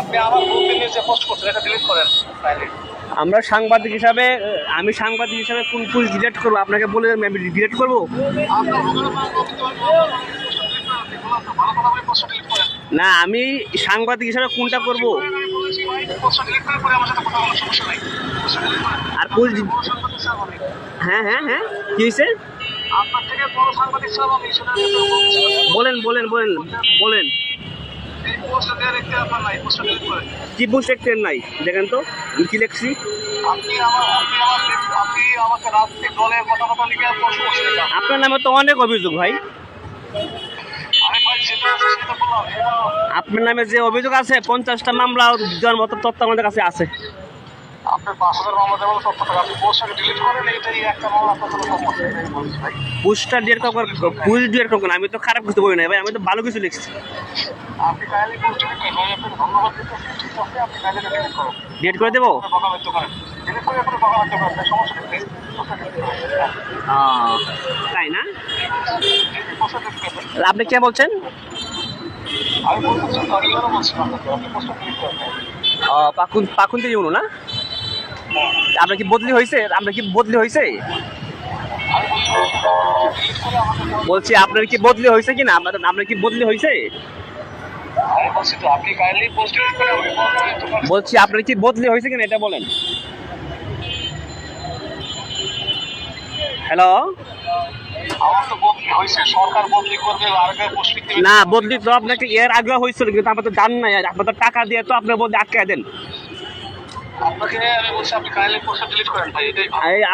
আপনি আমার গ্রুপে নিচে পোস্ট করছেন এটা ডিলিট করেন আমরা সাংবাদিক হিসাবে আমি সাংবাদিক হিসাবে কোন পোস্ট ডিলেট করব? আপনাকে বলে আমি ডিলেট করব? না আমি সাংবাদিক হিসাবে কোনটা করব? আর আমি। হ্যাঁ হ্যাঁ হ্যাঁ কি হয়েছে। বলেন বলেন বলেন বলেন। কি একটা নাই? দেখেন তো কি লিখছি আপনার নামে তো অনেক অভিযোগ ভাই। আপনার নামে যে অভিযোগ আছে পঞ্চাশটা মামলা দেওয়ার মতো তথ্য আমাদের কাছে আছে। আপনার পাঁচ হাজার মামলা আপনি পোস্টটাকে ডিলিট করেন এইটাই একটা মামলা আপনার আমি বলছি ভাই। পোস্টটা ডিলেট করার পোস্ট ডিলেট করবেন আমি তো খারাপ কিছু বলি না ভাই আমি তো ভালো কিছু লিখছি। আপনি কাইন্ডলি ডিলিট করেন আমি আপনাকে ধন্যবাদ দিতেছি ঠিক আছে? আপনি কাইন্ডলি ডিলিট করুন। ডিলেট করে দেবো? কথা ব্যক্ত করেন ডিলিট করে আপনি কথা ব্যক্ত করেন সমস্যা নেই। পোস্টটা delete করেন। আহ, তাই না? আপনি কে বলছেন? পাকুন পাকুন ইউনো না? আপনার কি বদলি হয়েছে আমরা কি বদলি হয়েছে বলছি, আপনার কি বদলি হয়েছে কি না আপনার কি বদলি হয়েছে বলছি, আপনার কি বদলি হয়েছে কিনা? এটা বলেন। হ্যালো আমার না, বদলি তো আপনাকে এর আগে হয়েছিল কিন্তু আপনার তো জান নাই। আপনার টাকা দিয়ে তো আপনার বদলি আটকে দেন।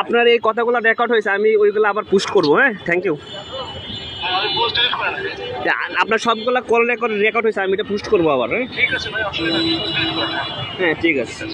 আপনার এই কথাগুলো রেকর্ড হয়েছে আমি ওইগুলো আবার পোস্ট করব হ্যাঁ? থ্যাংক ইউ আপনার সবগুলো কল রেকর্ড রেকর্ড হয়েছে আমি এটা পোস্ট করব আবার হ্যাঁ? ঠিক আছে। হ্যাঁ ঠিক আছে।